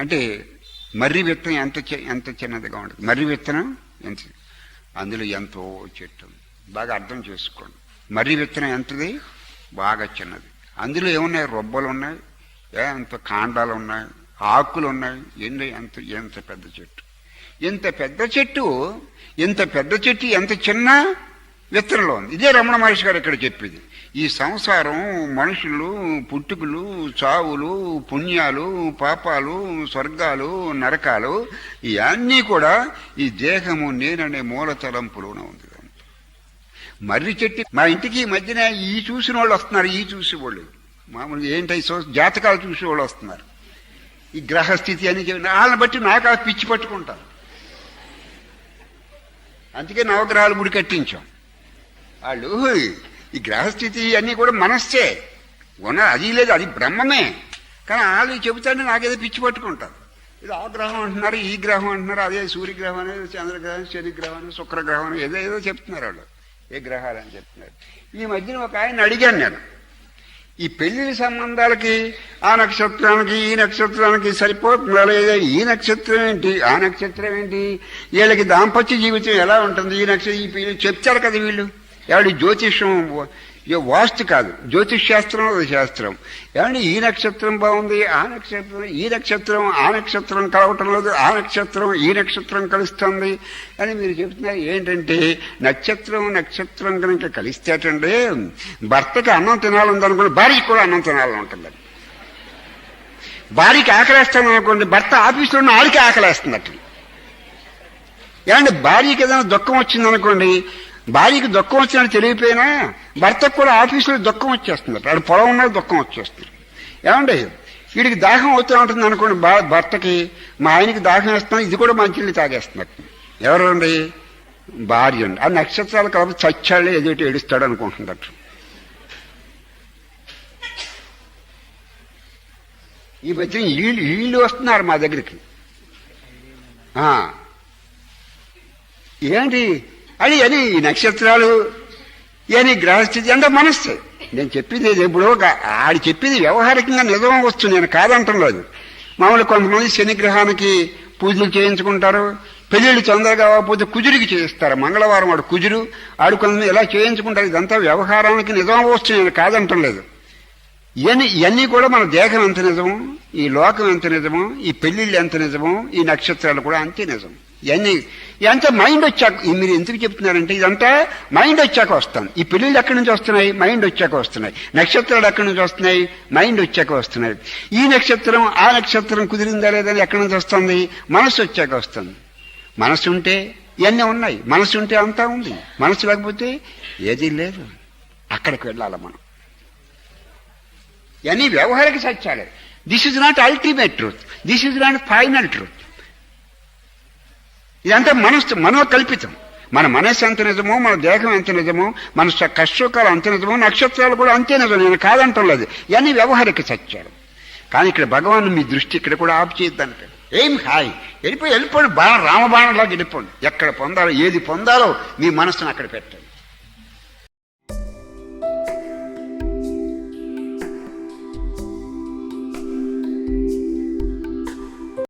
అంటే మర్రి విత్తనం ఎంత చి- ఎంత చిన్నదిగా ఉంటుంది? మర్రి విత్తనం ఎంత అందులో ఎంతో చెట్టు. బాగా అర్థం చేసుకోండి. మర్రి విత్తనం ఎంతది? బాగా చిన్నది. అందులో ఏమున్నాయి? రొబ్బలు ఉన్నాయి. ఏ కాండాలు ఉన్నాయి? ఆకులు ఉన్నాయి. ఎన్ని ఎంత ఎంత పెద్ద చెట్టు? ఇంత పెద్ద చెట్టు ఇంత పెద్ద చెట్టు ఎంత చిన్న విత్తనంలో ఉంది. ఇదే రమణ మహర్షి గారు ఇక్కడ చెప్పింది. ఈ సంసారం మనుషులు పుట్టుకులు చావులు పుణ్యాలు పాపాలు స్వర్గాలు నరకాలు ఇవన్నీ కూడా ఈ దేహము నేననే మూల తలంపులోనే ఉంది. మర్రి చెట్టు మా ఇంటికి ఈ మధ్యన ఈ చూసిన వాళ్ళు వస్తున్నారు ఈ చూసి వాళ్ళు మామూలుగా ఏంటై జాతకాలు చూసే వాళ్ళు వస్తున్నారు. ఈ గ్రహస్థితి అని చెప్పి వాళ్ళని బట్టి నాకు ఆ పిచ్చి పట్టుకుంటారు అందుకే నవగ్రహాలు గుడి కట్టించాం. వాళ్ళు ఈ గ్రహస్థితి అన్నీ కూడా మనస్సే. ఉన్న అది లేదు అది బ్రహ్మమే. కానీ వాళ్ళు చెబుతానే నాకేదో పిచ్చి పట్టుకుంటారు. ఇది ఆ గ్రహం అంటున్నారు ఈ గ్రహం అంటున్నారు అదే సూర్యగ్రహం అనేది చంద్రగ్రహం శనిగ్రహం అని శుక్రగ్రహం అని ఏదో ఏదో చెప్తున్నారు వాళ్ళు. ఏ గ్రహాలు అని చెప్తున్నారు. ఈ మధ్యన ఒక ఆయన అడిగాను నేను. ఈ పెళ్ళి సంబంధాలకి ఆ నక్షత్రానికి ఈ నక్షత్రానికి సరిపోతుందా లేదా ఈ నక్షత్రం ఏంటి ఆ నక్షత్రం ఏంటి వీళ్ళకి దాంపత్య జీవితం ఎలా ఉంటుంది ఈ నక్షత్రం ఈ వీళ్ళు చెప్తారు కదా వీళ్ళు. ఏమండి జ్యోతిష్యం వాస్తు కాదు. జ్యోతిష్ శాస్త్రం అది శాస్త్రం. ఏమండి ఈ నక్షత్రం బాగుంది ఆ నక్షత్రం ఈ నక్షత్రం ఆ నక్షత్రం కలవటం లేదు ఆ నక్షత్రం ఈ నక్షత్రం కలుస్తుంది అని మీరు చెప్తున్నారు. ఏంటంటే నక్షత్రం నక్షత్రం కనుక కలిస్తేటండి భర్తకి అన్నం తినాలందనుకోండి భార్యకి కూడా అన్నం తినాలని ఉంటుంది. భార్యకి ఆకలేస్తాను అనుకోండి భర్త ఆఫీసులో ఉన్న ఆడికి ఆకలేస్తున్నట్టు ఏమంటే భార్యకి ఏదైనా దుఃఖం వచ్చింది అనుకోండి భార్యకి దుఃఖం వచ్చినట్టు తెలియపోయినా భర్తకు కూడా ఆఫీసులో దుఃఖం వచ్చేస్తుంది. అక్కడ పొలం ఉన్న దుఃఖం వచ్చేస్తుంది. ఏమండి? వీడికి దాహం అవుతూ ఉంటుంది అనుకోండి బా భర్తకి మా ఆయనకి దాహం వేస్తున్నాం ఇది కూడా మంచినీళ్ళు తాగేస్తున్నట్టు. ఎవరండి? భార్య అండి. ఆ నక్షత్రాలు కాబట్టి చచ్చాళ్ళే ఎదుటి ఏడుస్తాడు అనుకుంటున్నారు ఈ మధ్య వీళ్ళు వీళ్ళు వస్తున్నారు మా దగ్గరికి. ఏంటి? అది అని ఈ నక్షత్రాలు అని గ్రహస్థితి అంటే మనస్సు. నేను చెప్పింది ఇది ఎప్పుడో గా- ఆడు చెప్పింది వ్యవహారికంగా నిజం వస్తుంది నేను కాదంటం లేదు మామూలు కొంతమంది శనిగ్రహానికి పూజలు చేయించుకుంటారు పెళ్ళిళ్ళు చందరగా అవ్వకపోతే కుజుడికి చేయిస్తారు. మంగళవారం వాడు కుజుడు ఆడు కొంతమంది ఇలా చేయించుకుంటారు? ఇదంతా వ్యవహారానికి నిజం వస్తుంది నేను కాదంటం లేదు ఇవన్నీ ఇవన్నీ కూడా మన దేహం ఎంత నిజము ఈ లోకం ఎంత నిజము ఈ పెళ్ళిళ్ళు ఎంత నిజము ఈ నక్షత్రాలు కూడా అంతే నిజం. ఇవన్నీ ఇదంతా మైండ్ వచ్చాక మీరు ఎందుకు చెప్తున్నారంటే ఇదంతా మైండ్ వచ్చాక వస్తాను ఈ పెళ్ళిళ్ళు ఎక్కడి నుంచి వస్తున్నాయి? మైండ్ వచ్చాక వస్తున్నాయి. నక్షత్రాలు ఎక్కడి నుంచి వస్తున్నాయి? మైండ్ వచ్చాక వస్తున్నాయి. ఈ నక్షత్రం ఆ నక్షత్రం కుదిరిందా లేదని ఎక్కడి నుంచి వస్తుంది? మనసు వచ్చాక వస్తుంది. మనసు ఉంటే ఇవన్నీ ఉన్నాయి. మనసు ఉంటే అంతా ఉంది. మనసు లేకపోతే ఏదీ లేదు. అక్కడికి వెళ్ళాలి మనం. ఇవన్నీ వ్యవహారిక సత్యాలే. This is not ultimate truth this is not final truth ఇదంతా మనస్సు మనో కల్పితం. మన మనస్సు ఎంత నిజమో మన దేహం ఎంత నిజమో మన స- అంత నిజమో నక్షత్రాలు కూడా అంతే నిజం. నేను కాదంటలేదు. ఇవన్నీ వ్యవహారిక సత్యాలు. కానీ ఇక్కడ భగవాన్ మీ దృష్టి ఇక్కడ కూడా ఆపు చేయొద్దంటాడు ఏం హాయ్? వెళ్ళిపోయి వెళ్ళిపోండి. బాణ రామబాణంలాగా వెళ్ళిపోండి. ఎక్కడ పొందాలో ఏది పొందాలో మీ మనస్సును అక్కడ పెట్టండి.